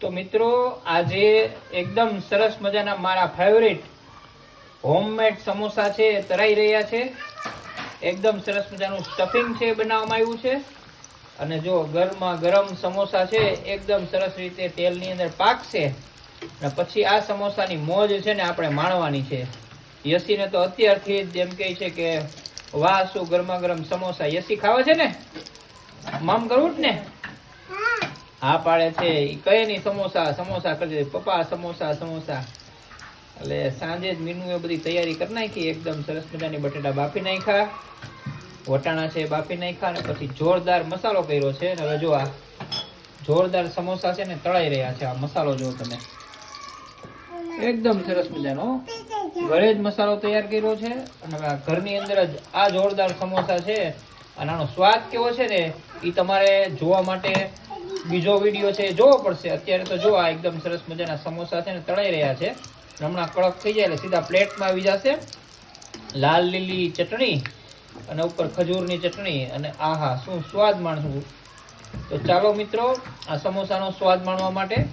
તો મિત્રો, આજે એકદમ સરસ મજાના મારા ફેવરિટ હોમમેડ સમોસા છે તરાઈ રહ્યા છે. એકદમ સરસ મજાનું સ્ટફિંગ છે બનાવવામાં આવ્યું છે. અને જો ગરમા ગરમ સમોસા છે, એકદમ સરસ રીતે તેલની અંદર પાકશે. અને પછી આ સમોસાની મોજ છે ને આપણે માણવાની છે. યસીને તો અત્યારથી જ જેમ કહે છે કે, વાહ, શું ગરમા ગરમ સમોસા યસી ખાવા છે ને? મામ કરવું જ ને? હા પાડે છે. કહે નહીં સમોસા સમોસા કરજે પપ્પા, સમોસા સમોસા. એટલે સાંજે જ મીનુએ બધી તૈયારી કરી નાખી. એકદમ સરસ મજાની બટેટા બાફી નાખ્યા. વટાણા છે બાફી નાખ્યા અને પછી જોરદાર મસાલો કર્યો છે. અને હવે આ જોરદાર સમોસા છે ને તળાઈ રહ્યા છે. આ મસાલો જો તમે. એકદમ સરસ મજાનો. ઘરે જ મસાલો તૈયાર કર્યો છે. અને ઘરની અંદર જ આ જોરદાર સમોસા છે. અને આનો સ્વાદ કેવો છે ને એ તમારે જોવા માટે બીજો વીડિયો છે એ જોવો પડશે. અત્યારે તો જો આ એકદમ સરસ મજાના સમોસા છે ને તળાઈ રહ્યા છે. હમણાં કડક થઈ જાય એટલે સીધા પ્લેટમાં આવી જશે. લાલ લીલી ચટણી અને ઉપર ખજૂરની ચટણી અને આહા, શું સ્વાદ માણશું. તો ચાલો મિત્રો, આ સમોસાનો સ્વાદ માણવા માટે